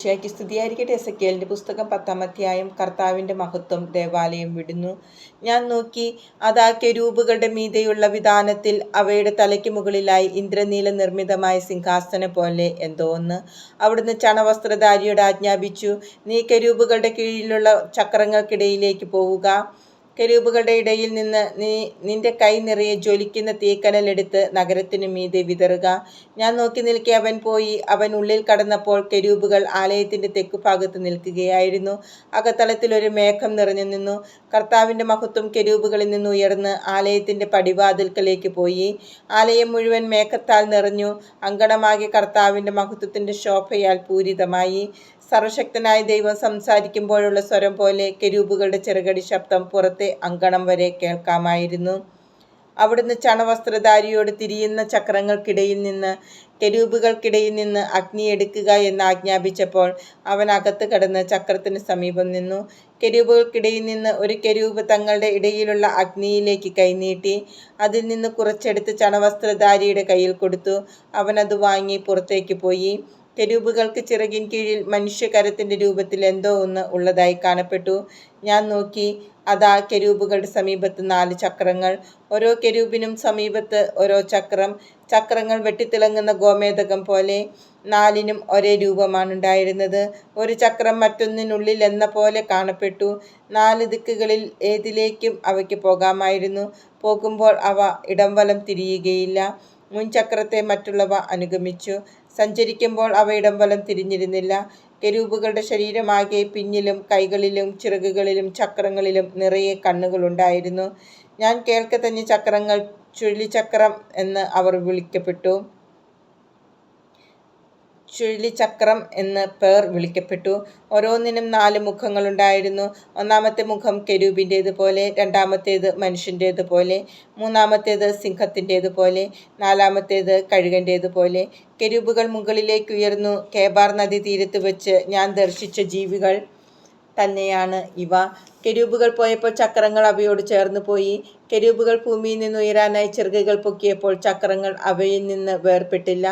ഷയ്ക്ക് സ്തുതിയായിരിക്കട്ടെ. എസക്കേലിന്റെ പുസ്തകം പത്താം അധ്യായം കർത്താവിന്റെ മഹത്വം ദേവാലയം വിടുന്നു. ഞാൻ നോക്കി അതാ കെരൂബുകളുടെ മീതെയുള്ള വിധാനത്തിൽ അവയുടെ തലയ്ക്ക് മുകളിലായി ഇന്ദ്രനീല നിർമ്മിതമായ സിംഹാസന പോലെ എന്തോ ഒന്ന്. അവിടുന്ന് ചണവസ്ത്രധാരിയോട് ആജ്ഞാപിച്ചു നീ കെരൂബുകളുടെ കീഴിലുള്ള ചക്രങ്ങൾക്കിടയിലേക്ക് പോവുക. കെരൂബുകളുടെ ഇടയിൽ നിന്ന് നീ നിന്റെ കൈ നിറയെ ജ്വലിക്കുന്ന തീക്കനലെടുത്ത് നഗരത്തിനു മീതെ വിതറുക. ഞാൻ നോക്കി നിൽക്കെ അവൻ പോയി. അവൻ ഉള്ളിൽ കടന്നപ്പോൾ കെരൂപുകൾ ആലയത്തിന്റെ തെക്കുഭാഗത്ത് നിൽക്കുകയായിരുന്നു. അകത്തളത്തിൽ ഒരു മേഘം നിറഞ്ഞു നിന്നു. കർത്താവിന്റെ മഹത്വം കെരൂപുകളിൽ നിന്ന് ഉയർന്ന് ആലയത്തിന്റെ പടിവാതിൽക്കലേക്ക് പോയി. ആലയം മുഴുവൻ മേഘത്താൽ നിറഞ്ഞു. അങ്കണമാകെ കർത്താവിന്റെ മഹത്വത്തിന്റെ ശോഭയാൽ പൂരിതമായി. സർവശക്തനായ ദൈവം സംസാരിക്കുമ്പോഴുള്ള സ്വരം പോലെ കെരൂപുകളുടെ ചെറുകടി ശബ്ദം പുറത്തെ അങ്കണം വരെ കേൾക്കാമായിരുന്നു. അവിടുന്ന് ചണവസ്ത്രധാരിയോട് തിരിയുന്ന ചക്രങ്ങൾക്കിടയിൽ നിന്ന് കെരൂബുകൾക്കിടയിൽ നിന്ന് അഗ്നി എടുക്കുക എന്ന് ആജ്ഞാപിച്ചപ്പോൾ അവൻ അകത്ത് കടന്ന് ചക്രത്തിന് സമീപം നിന്നു. കെരൂബുകൾക്കിടയിൽ നിന്ന് ഒരു കെരൂബ് തങ്ങളുടെ ഇടയിലുള്ള അഗ്നിയിലേക്ക് കൈനീട്ടി അതിൽ നിന്ന് കുറച്ചെടുത്ത് ചണവസ്ത്രധാരിയുടെ കയ്യിൽ കൊടുത്തു. അവൻ അത് വാങ്ങി പുറത്തേക്ക് പോയി. കെരൂബുകൾക്ക് ചിറകിൻ കീഴിൽ മനുഷ്യകരത്തിന്റെ രൂപത്തിൽ എന്തോ ഒന്ന് ഉള്ളതായി കാണപ്പെട്ടു. ഞാൻ നോക്കി അതാ കെരൂബുകളുടെ സമീപത്ത് നാല് ചക്രങ്ങൾ. ഓരോ കെരൂബിനും സമീപത്ത് ഓരോ ചക്രം. ചക്രങ്ങൾ വെട്ടിത്തിളങ്ങുന്ന ഗോമേതകം പോലെ നാലിനും ഒരേ രൂപമാണ് ഉണ്ടായിരുന്നത് ഒരു ചക്രം മറ്റൊന്നിനുള്ളിൽ എന്ന പോലെ കാണപ്പെട്ടു. നാല് ദിക്കുകളിൽ ഏതിലേക്കും അവയ്ക്ക് പോകാമായിരുന്നു. പോകുമ്പോൾ അവ ഇടംവലം തിരിയുകയില്ല. മുൻചക്രത്തെ മറ്റുള്ളവ അനുഗമിച്ചു. സഞ്ചരിക്കുമ്പോൾ അവ വലം തിരിഞ്ഞിരുന്നില്ല. കെരൂപുകളുടെ ശരീരമാകെ പിന്നിലും കൈകളിലും ചിറകുകളിലും ചക്രങ്ങളിലും നിറയെ കണ്ണുകളുണ്ടായിരുന്നു. ഞാൻ കേൾക്കത്തഞ്ഞ ചക്രങ്ങൾ ചുഴലിച്ചക്രം എന്ന് അവർ വിളിക്കപ്പെട്ടു. ചുഴലിച്ചക്രം എന്ന് പേർ വിളിക്കപ്പെട്ടു. ഓരോന്നിനും നാല് മുഖങ്ങളുണ്ടായിരുന്നു. ഒന്നാമത്തെ മുഖം കെരൂപിന്റേതുപോലെ രണ്ടാമത്തേത് മനുഷ്യന്റേതുപോലെ മൂന്നാമത്തേത് സിംഹത്തിന്റേതുപോലെ നാലാമത്തേത് കഴുകന്റേതുപോലെ. കെരൂബുകൾ മുകളിലേക്ക് ഉയർന്നു. കേബാർ നദി തീരത്ത് വെച്ച് ഞാൻ ദർശിച്ച ജീവികൾ തന്നെയാണ് ഇവ. കെരൂബുകൾ പോയപ്പോൾ ചക്രങ്ങൾ അവയോട് ചേർന്ന് പോയി. കെരൂബുകൾ ഭൂമിയിൽ നിന്ന് ഉയരാനായി ചിറകുകൾ പൊക്കിയപ്പോൾ ചക്രങ്ങൾ അവയിൽ നിന്ന് വേർപെട്ടില്ല.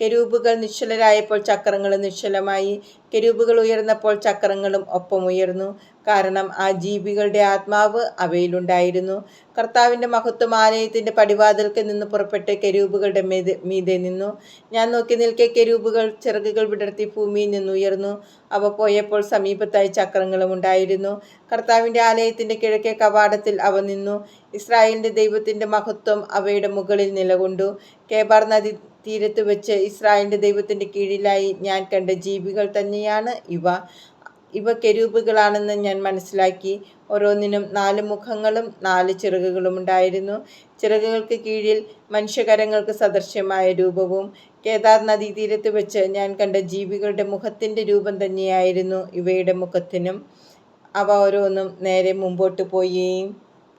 കെരൂബുകൾ നിശ്ചലരായപ്പോൾ ചക്രങ്ങൾ നിശ്ചലമായി. കെരൂബുകൾ ഉയർന്നപ്പോൾ ചക്രങ്ങളും ഒപ്പം ഉയർന്നു. കാരണം ആ ജീവികളുടെ ആത്മാവ് അവയിലുണ്ടായിരുന്നു. കർത്താവിന്റെ മഹത്വം ആലയത്തിന്റെ പടിവാതിൽക്ക് നിന്ന് പുറപ്പെട്ട് കെരൂബുകളുടെ മീതെ മീതെ നിന്നു. ഞാൻ നോക്കി നിൽക്കെ കെരൂബുകൾ ചിറകുകൾ വിടർത്തി ഭൂമിയിൽ നിന്ന് ഉയർന്നു. അവ പോയപ്പോൾ സമീപത്തായി ചക്രങ്ങളും ഉണ്ടായിരുന്നു. കർത്താവിന്റെ ആലയത്തിന്റെ കിഴക്കേ കവാടത്തിൽ അവ നിന്നു. ഇസ്രായേലിന്റെ ദൈവത്തിന്റെ മഹത്വം അവയുടെ മുകളിൽ നിലകൊണ്ടു. കേബാർ നദി തീരത്ത് വെച്ച് ഇസ്രായേലിന്റെ ദൈവത്തിന്റെ കീഴിലായി ഞാൻ കണ്ട ജീവികൾ തന്നെയാണ് ഇവ. ഇവ കെരൂപുകളാണെന്ന് ഞാൻ മനസ്സിലാക്കി. ഓരോന്നിനും നാല് മുഖങ്ങളും നാല് ചിറകുകളും ഉണ്ടായിരുന്നു. ചിറകുകൾക്ക് കീഴിൽ മനുഷ്യകരങ്ങൾക്ക് സദൃശ്യമായ രൂപവും കേദാർ നദീതീരത്ത് വെച്ച് ഞാൻ കണ്ട ജീവികളുടെ മുഖത്തിന്റെ രൂപം തന്നെയായിരുന്നു ഇവയുടെ മുഖത്തിനും. അവ ഓരോന്നും നേരെ മുമ്പോട്ട് പോയി.